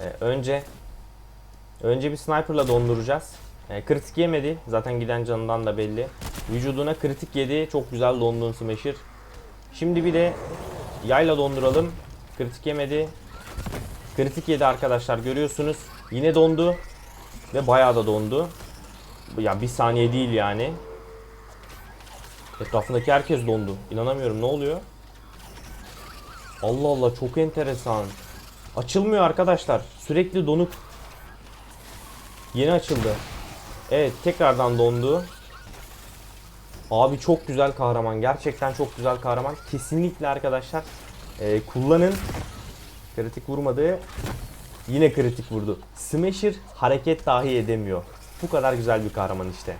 Ee, önce önce bir sniperla donduracağız. Ee, kritik yemedi. Zaten giden canından da belli. Vücuduna kritik yedi. Çok güzel dondun Smasher. Şimdi bir de yayla donduralım. Kritik yemedi. Kritik yedi arkadaşlar görüyorsunuz. Yine dondu. Ve bayağı da dondu. Ya bir saniye değil yani. Etrafındaki herkes dondu. İnanamıyorum ne oluyor? Allah Allah çok enteresan. Açılmıyor arkadaşlar. Sürekli donuk. Yeni açıldı. Evet tekrardan dondu. Abi çok güzel kahraman. Gerçekten çok güzel kahraman. Kesinlikle arkadaşlar e, kullanın. Kritik vurmadı. Yine kritik vurdu. Smasher hareket dahi edemiyor. Bu kadar güzel bir kahraman işte.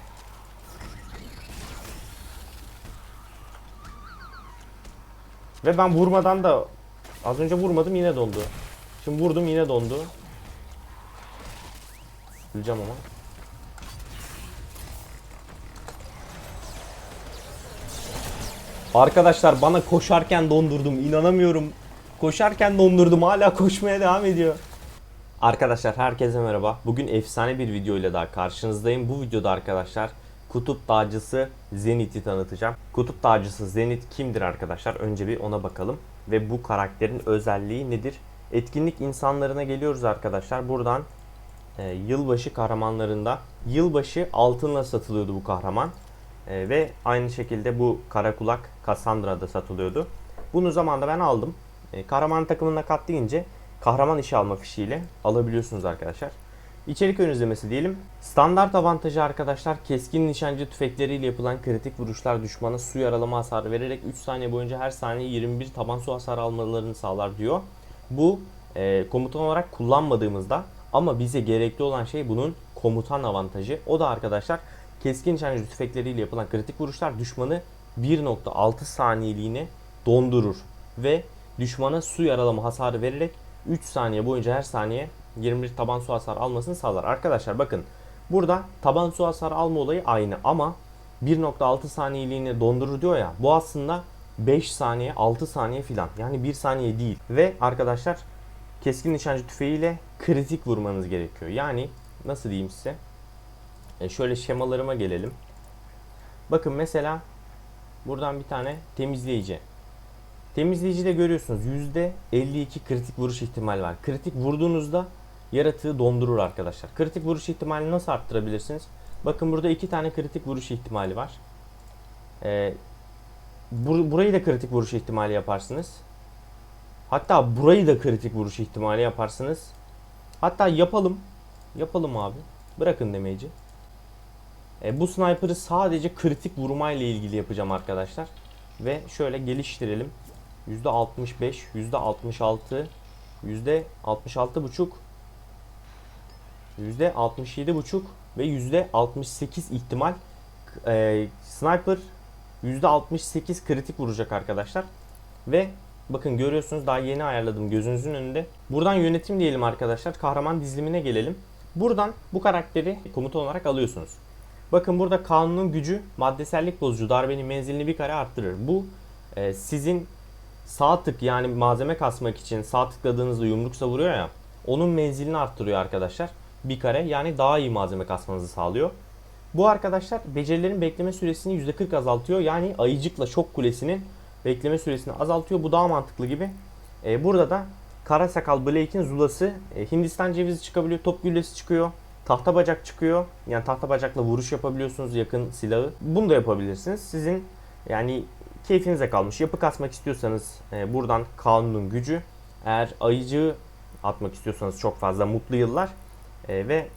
Ve ben vurmadan da az önce vurmadım yine dondu. Şimdi vurdum yine dondu. Öleceğim ama. Arkadaşlar bana koşarken dondurdum. inanamıyorum. Koşarken dondurdum. Hala koşmaya devam ediyor. Arkadaşlar herkese merhaba. Bugün efsane bir video ile daha karşınızdayım. Bu videoda arkadaşlar Kutup Dağcısı Zenith'i tanıtacağım. Kutup Dağcısı Zenith kimdir arkadaşlar? Önce bir ona bakalım. Ve bu karakterin özelliği nedir? Etkinlik insanlarına geliyoruz arkadaşlar. Buradan e, yılbaşı kahramanlarında yılbaşı altınla satılıyordu bu kahraman. E, ve aynı şekilde bu karakulak Cassandra'da satılıyordu. Bunu zamanda ben aldım. E, kahraman takımına kat deyince kahraman işi alma fişiyle alabiliyorsunuz arkadaşlar. İçerik ön izlemesi diyelim. Standart avantajı arkadaşlar keskin nişancı tüfekleriyle yapılan kritik vuruşlar düşmana su yaralama hasarı vererek 3 saniye boyunca her saniye 21 taban su hasarı almalarını sağlar diyor. Bu e, komutan olarak kullanmadığımızda ama bize gerekli olan şey bunun komutan avantajı. O da arkadaşlar keskin nişancı tüfekleriyle yapılan kritik vuruşlar düşmanı 1.6 saniyeliğine dondurur ve düşmana su yaralama hasarı vererek 3 saniye boyunca her saniye 21 taban su hasarı almasını sağlar. Arkadaşlar bakın burada taban su hasarı alma olayı aynı ama 1.6 saniyeliğine dondurur diyor ya bu aslında 5 saniye 6 saniye filan yani 1 saniye değil ve arkadaşlar keskin nişancı tüfeğiyle kritik vurmanız gerekiyor. Yani nasıl diyeyim size e şöyle şemalarıma gelelim. Bakın mesela buradan bir tane temizleyici Temizleyicide görüyorsunuz %52 kritik vuruş ihtimali var. Kritik vurduğunuzda yaratığı dondurur arkadaşlar. Kritik vuruş ihtimalini nasıl arttırabilirsiniz? Bakın burada iki tane kritik vuruş ihtimali var. Ee, bur- burayı da kritik vuruş ihtimali yaparsınız. Hatta burayı da kritik vuruş ihtimali yaparsınız. Hatta yapalım. Yapalım abi. Bırakın demeyici. E, bu sniper'ı sadece kritik vurmayla ilgili yapacağım arkadaşlar. Ve şöyle geliştirelim. %65, %66, %66,5, %67,5 ve %68 ihtimal e, sniper %68 kritik vuracak arkadaşlar. Ve bakın görüyorsunuz daha yeni ayarladım gözünüzün önünde. Buradan yönetim diyelim arkadaşlar. Kahraman dizilimine gelelim. Buradan bu karakteri komutan olarak alıyorsunuz. Bakın burada kanunun gücü maddesellik bozucu darbenin menzilini bir kare arttırır. Bu e, sizin sağ tık yani malzeme kasmak için sağ tıkladığınızda yumruk savuruyor ya onun menzilini arttırıyor arkadaşlar. Bir kare yani daha iyi malzeme kasmanızı sağlıyor. Bu arkadaşlar becerilerin bekleme süresini %40 azaltıyor. Yani ayıcıkla şok kulesinin bekleme süresini azaltıyor. Bu daha mantıklı gibi. E, burada da kara sakal Blake'in zulası e, Hindistan cevizi çıkabiliyor. Top güllesi çıkıyor. Tahta bacak çıkıyor. Yani tahta bacakla vuruş yapabiliyorsunuz yakın silahı. Bunu da yapabilirsiniz. Sizin yani keyfinize kalmış. Yapı kasmak istiyorsanız e, buradan kanunun gücü. Eğer ayıcığı atmak istiyorsanız çok fazla mutlu yıllar e, ve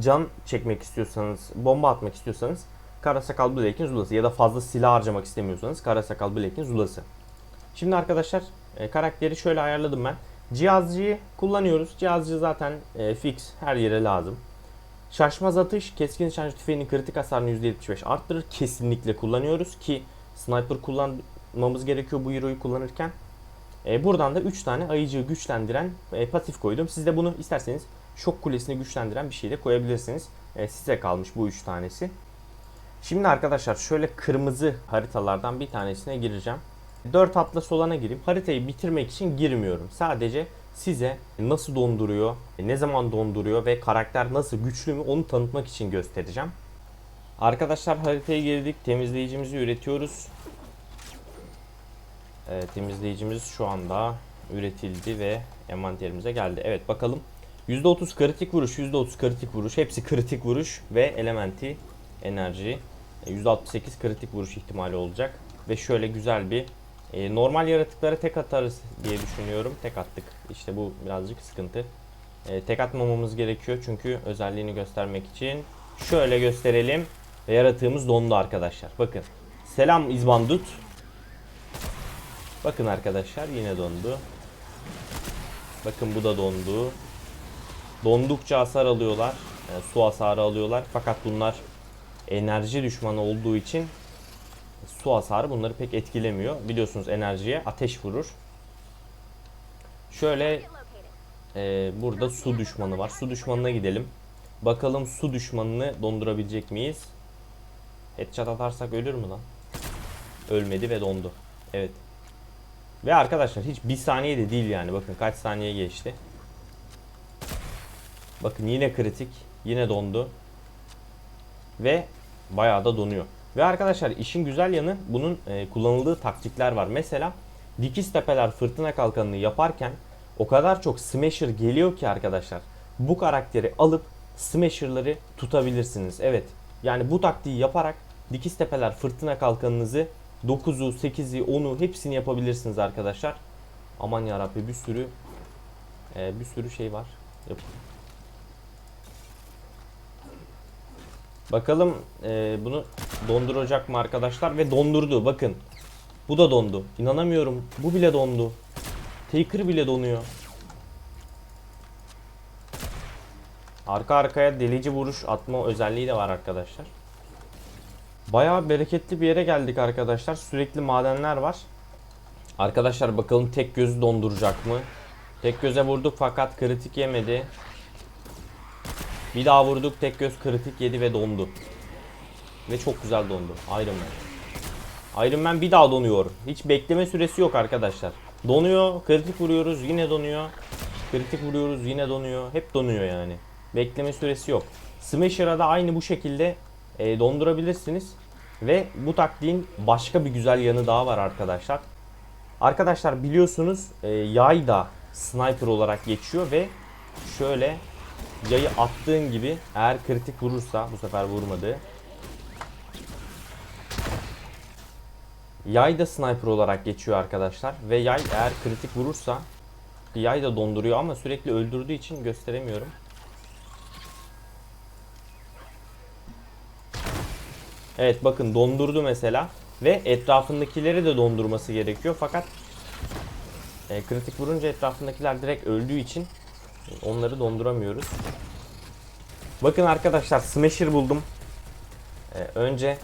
can çekmek istiyorsanız, bomba atmak istiyorsanız Kara Sakal Blake'in zulası ya da fazla silah harcamak istemiyorsanız Kara Sakal Blake'in zulası. Şimdi arkadaşlar e, karakteri şöyle ayarladım ben. Cihazcıyı kullanıyoruz. Cihazcı zaten e, fix her yere lazım. Şaşmaz atış keskin nişancı tüfeğinin kritik hasarını %75 arttırır. Kesinlikle kullanıyoruz ki sniper kullanmamız gerekiyor bu hero'yu kullanırken. E, buradan da 3 tane ayıcığı güçlendiren e, pasif koydum. Siz de bunu isterseniz şok kulesini güçlendiren bir şey de koyabilirsiniz. E, size kalmış bu 3 tanesi. Şimdi arkadaşlar şöyle kırmızı haritalardan bir tanesine gireceğim. 4 atla solana gireyim. Haritayı bitirmek için girmiyorum. Sadece size nasıl donduruyor, ne zaman donduruyor ve karakter nasıl güçlü mü onu tanıtmak için göstereceğim. Arkadaşlar haritaya girdik. Temizleyicimizi üretiyoruz. Evet, temizleyicimiz şu anda üretildi ve envanterimize geldi. Evet bakalım. %30 kritik vuruş, %30 kritik vuruş. Hepsi kritik vuruş ve elementi enerji. E, %68 kritik vuruş ihtimali olacak. Ve şöyle güzel bir e, normal yaratıklara tek atarız diye düşünüyorum. Tek attık. İşte bu birazcık sıkıntı. E, tek atmamamız gerekiyor çünkü özelliğini göstermek için. Şöyle gösterelim. Ve yaratığımız dondu arkadaşlar. Bakın. Selam İzbandut. Bakın arkadaşlar yine dondu. Bakın bu da dondu. Dondukça hasar alıyorlar. Yani su hasarı alıyorlar. Fakat bunlar enerji düşmanı olduğu için su hasarı bunları pek etkilemiyor. Biliyorsunuz enerjiye ateş vurur. Şöyle e, burada su düşmanı var. Su düşmanına gidelim. Bakalım su düşmanını dondurabilecek miyiz? Headshot atarsak ölür mü lan? Ölmedi ve dondu. Evet. Ve arkadaşlar hiç bir saniye de değil yani. Bakın kaç saniye geçti. Bakın yine kritik. Yine dondu. Ve bayağı da donuyor. Ve arkadaşlar işin güzel yanı bunun e, kullanıldığı taktikler var. Mesela dikiz tepeler fırtına kalkanını yaparken o kadar çok smasher geliyor ki arkadaşlar. Bu karakteri alıp smasher'ları tutabilirsiniz. Evet. Yani bu taktiği yaparak dikiz tepeler fırtına kalkanınızı 9'u, 8'i, 10'u hepsini yapabilirsiniz arkadaşlar. Aman yarabbi bir sürü e, bir sürü şey var. Yap- Bakalım e, bunu donduracak mı arkadaşlar ve dondurdu bakın. Bu da dondu. İnanamıyorum. Bu bile dondu. Taker bile donuyor. Arka arkaya delici vuruş atma özelliği de var arkadaşlar. Bayağı bereketli bir yere geldik arkadaşlar. Sürekli madenler var. Arkadaşlar bakalım tek gözü donduracak mı? Tek göze vurduk fakat kritik yemedi. Bir daha vurduk tek göz kritik yedi ve dondu. Ve çok güzel dondu. Iron Man. Iron Man bir daha donuyor. Hiç bekleme süresi yok arkadaşlar. Donuyor, kritik vuruyoruz yine donuyor. Kritik vuruyoruz yine donuyor. Hep donuyor yani. Bekleme süresi yok. Smasher'a da aynı bu şekilde e, dondurabilirsiniz. Ve bu taktiğin başka bir güzel yanı daha var arkadaşlar. Arkadaşlar biliyorsunuz e, yay da sniper olarak geçiyor ve şöyle yayı attığın gibi eğer kritik vurursa bu sefer vurmadı. Yay da sniper olarak geçiyor arkadaşlar ve yay eğer kritik vurursa yay da donduruyor ama sürekli öldürdüğü için gösteremiyorum. Evet bakın dondurdu mesela ve etrafındakileri de dondurması gerekiyor fakat e, kritik vurunca etrafındakiler direkt öldüğü için onları donduramıyoruz. Bakın arkadaşlar smasher buldum. E, önce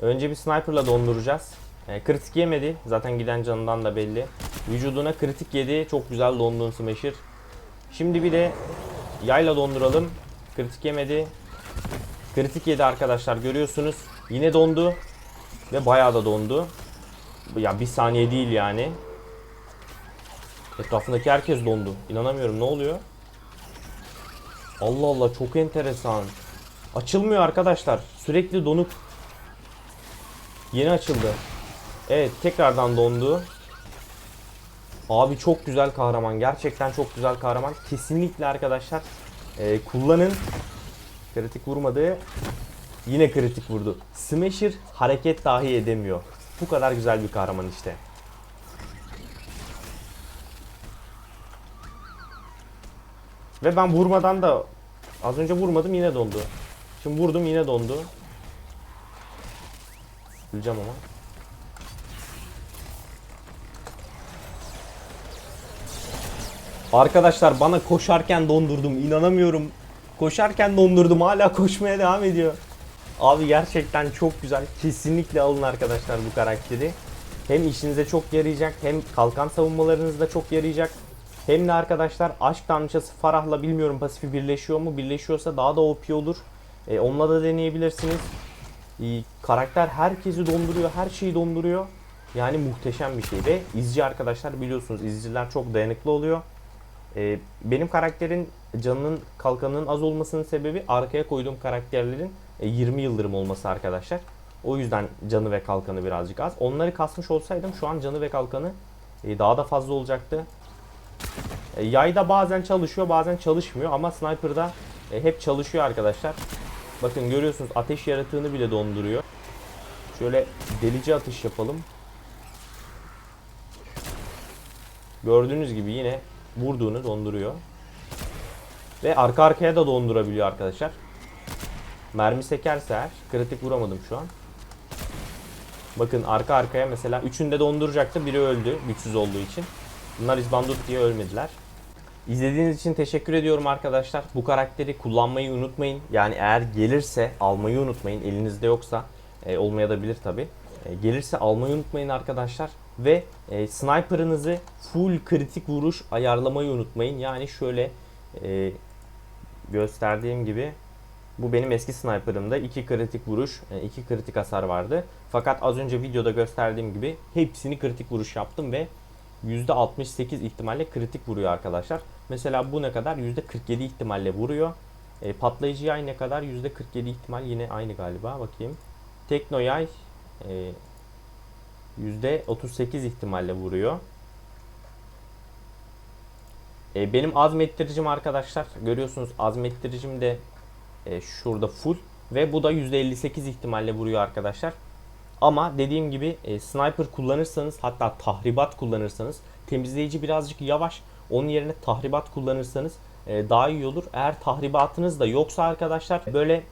önce bir sniperla donduracağız. E, kritik yemedi. Zaten giden canından da belli. Vücuduna kritik yedi. Çok güzel dondun smasher. Şimdi bir de yayla donduralım. Kritik yemedi. Kritik yedi arkadaşlar görüyorsunuz. Yine dondu. Ve bayağı da dondu. Ya bir saniye değil yani. Etrafındaki herkes dondu. İnanamıyorum ne oluyor? Allah Allah çok enteresan. Açılmıyor arkadaşlar. Sürekli donuk. Yeni açıldı. Evet tekrardan dondu. Abi çok güzel kahraman. Gerçekten çok güzel kahraman. Kesinlikle arkadaşlar e, kullanın. Kritik vurmadı. Yine kritik vurdu. Smasher hareket dahi edemiyor. Bu kadar güzel bir kahraman işte. Ve ben vurmadan da az önce vurmadım yine dondu. Şimdi vurdum yine dondu. Öleceğim ama. Arkadaşlar bana koşarken dondurdum. inanamıyorum. Koşarken dondurdum. Hala koşmaya devam ediyor. Abi gerçekten çok güzel. Kesinlikle alın arkadaşlar bu karakteri. Hem işinize çok yarayacak hem kalkan savunmalarınızda çok yarayacak. Hem de arkadaşlar aşk tanrıçası Farah'la bilmiyorum pasifi birleşiyor mu? Birleşiyorsa daha da OP olur. E, onunla da deneyebilirsiniz. E, karakter herkesi donduruyor, her şeyi donduruyor. Yani muhteşem bir şey ve izci arkadaşlar biliyorsunuz izciler çok dayanıklı oluyor. Ee, benim karakterin canının kalkanının az olmasının sebebi arkaya koyduğum karakterlerin e, 20 yıldırım olması arkadaşlar. O yüzden canı ve kalkanı birazcık az. Onları kasmış olsaydım şu an canı ve kalkanı e, daha da fazla olacaktı. E, yayda bazen çalışıyor bazen çalışmıyor ama sniper'da e, hep çalışıyor arkadaşlar. Bakın görüyorsunuz ateş yaratığını bile donduruyor. Şöyle delici atış yapalım. Gördüğünüz gibi yine vurduğunu donduruyor. Ve arka arkaya da dondurabiliyor arkadaşlar. Mermi sekerse eğer kritik vuramadım şu an. Bakın arka arkaya mesela üçünde donduracaktı. Biri öldü güçsüz olduğu için. Bunlar izbandut diye ölmediler. İzlediğiniz için teşekkür ediyorum arkadaşlar. Bu karakteri kullanmayı unutmayın. Yani eğer gelirse almayı unutmayın. Elinizde yoksa e, olmayabilir tabi. gelirse almayı unutmayın arkadaşlar. Ve e, sniper'ınızı full kritik vuruş ayarlamayı unutmayın. Yani şöyle e, gösterdiğim gibi bu benim eski sniper'ımda 2 kritik vuruş, 2 kritik hasar vardı. Fakat az önce videoda gösterdiğim gibi hepsini kritik vuruş yaptım ve %68 ihtimalle kritik vuruyor arkadaşlar. Mesela bu ne kadar? %47 ihtimalle vuruyor. E, patlayıcı yay ne kadar? %47 ihtimal yine aynı galiba. Bakayım. Tekno yay e, %38 ihtimalle vuruyor. E, benim azmettiricim arkadaşlar görüyorsunuz azmettiricim de e, şurada full ve bu da %58 ihtimalle vuruyor arkadaşlar. Ama dediğim gibi e, sniper kullanırsanız hatta tahribat kullanırsanız temizleyici birazcık yavaş. Onun yerine tahribat kullanırsanız e, daha iyi olur. Eğer tahribatınız da yoksa arkadaşlar böyle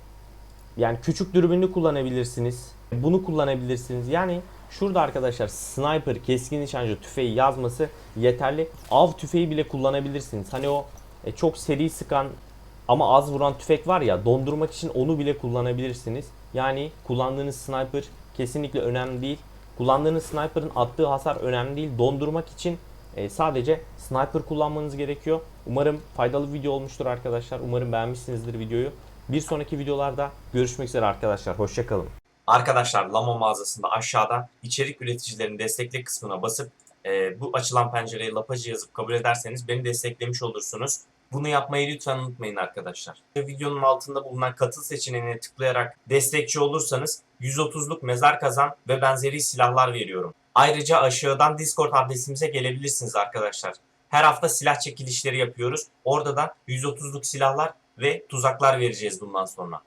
yani küçük dürbünlü kullanabilirsiniz. Bunu kullanabilirsiniz. Yani şurada arkadaşlar sniper keskin nişancı tüfeği yazması yeterli. Av tüfeği bile kullanabilirsiniz. Hani o e, çok seri sıkan ama az vuran tüfek var ya dondurmak için onu bile kullanabilirsiniz. Yani kullandığınız sniper kesinlikle önemli değil. Kullandığınız sniper'ın attığı hasar önemli değil. Dondurmak için e, sadece sniper kullanmanız gerekiyor. Umarım faydalı video olmuştur arkadaşlar. Umarım beğenmişsinizdir videoyu. Bir sonraki videolarda görüşmek üzere arkadaşlar. Hoşçakalın. Arkadaşlar Lama mağazasında aşağıda içerik üreticilerin destekle kısmına basıp e, bu açılan pencereye lapacı yazıp kabul ederseniz beni desteklemiş olursunuz. Bunu yapmayı lütfen unutmayın arkadaşlar. Videonun altında bulunan katıl seçeneğine tıklayarak destekçi olursanız 130'luk mezar kazan ve benzeri silahlar veriyorum. Ayrıca aşağıdan Discord adresimize gelebilirsiniz arkadaşlar. Her hafta silah çekilişleri yapıyoruz. Orada da 130'luk silahlar ve tuzaklar vereceğiz bundan sonra.